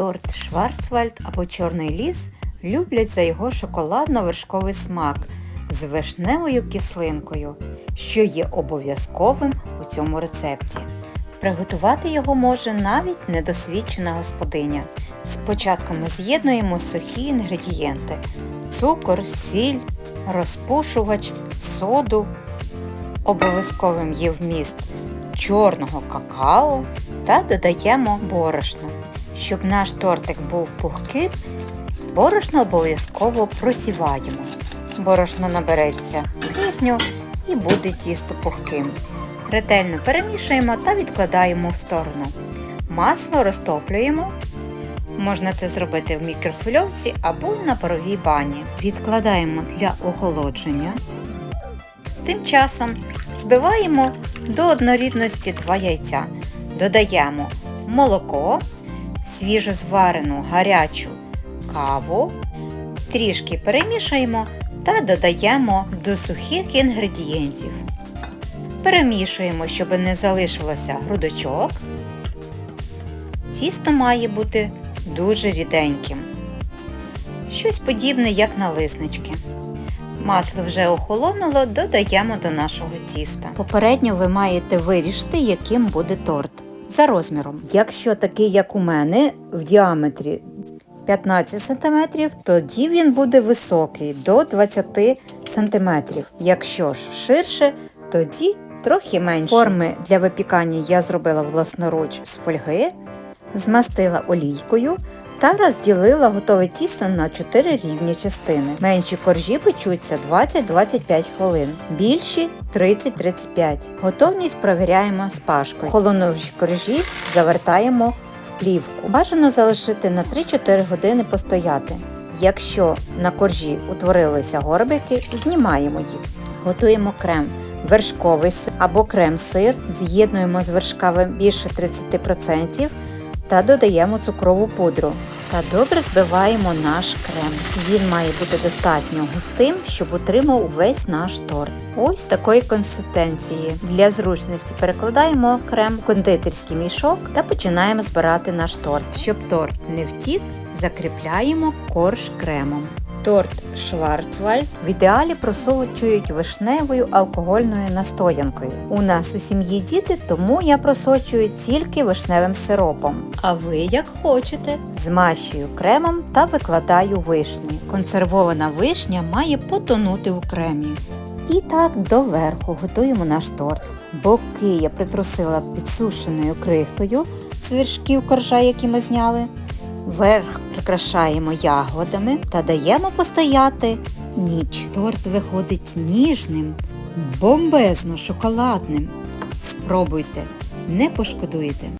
Торт Шварцвальд або Чорний ліс люблять за його шоколадно-вершковий смак з вишневою кислинкою, що є обов'язковим у цьому рецепті. Приготувати його може навіть недосвідчена господиня. Спочатку ми з'єднуємо сухі інгредієнти: цукор, сіль, розпушувач, соду. Обов'язковим є вміст чорного какао та додаємо борошно. Щоб наш тортик був пухким, борошно обов'язково просіваємо. Борошно набереться кисню і буде тісто пухким. Ретельно перемішуємо та відкладаємо в сторону. Масло розтоплюємо. Можна це зробити в мікрохвильовці або на паровій бані. Відкладаємо для охолодження. Тим часом збиваємо до однорідності 2 яйця. Додаємо молоко, свіжо зварену гарячу каву, трішки перемішуємо та додаємо до сухих інгредієнтів. Перемішуємо, щоб не залишилося грудочок. Тісто має бути дуже ріденьким. Щось подібне, як налиснички. Масло вже охолонуло, додаємо до нашого тіста. Попередньо ви маєте вирішити, яким буде торт. За розміром. Якщо такий, як у мене, в діаметрі 15 см, тоді він буде високий до 20 см. Якщо ж ширше, тоді трохи менше. Форми для випікання я зробила власноруч з фольги, змастила олійкою та розділила готове тісто на 4 рівні частини. Менші коржі печуться 20-25 хвилин, більші 30-35. Готовність провіряємо з пашкою. Холонувші коржі завертаємо в плівку. Бажано залишити на 3-4 години постояти. Якщо на коржі утворилися горбики, знімаємо їх. Готуємо крем. Вершковий сир або крем-сир з'єднуємо з вершками більше 30% та додаємо цукрову пудру. Та добре збиваємо наш крем. Він має бути достатньо густим, щоб утримав увесь наш торт. Ось такої консистенції. Для зручності перекладаємо крем в кондитерський мішок та починаємо збирати наш торт. Щоб торт не втік, закріпляємо корж кремом. Торт Шварцвальд в ідеалі просочують вишневою алкогольною настоянкою. У нас у сім'ї діти, тому я просочую тільки вишневим сиропом. А ви як хочете. Змащую кремом та викладаю вишні. Консервована вишня має потонути у кремі. І так доверху готуємо наш торт. Боки я притрусила підсушеною крихтою з вершків коржа, які ми зняли. Верх прикрашаємо ягодами та даємо постояти ніч. Торт виходить ніжним, бомбезно шоколадним. Спробуйте, не пошкодуєте.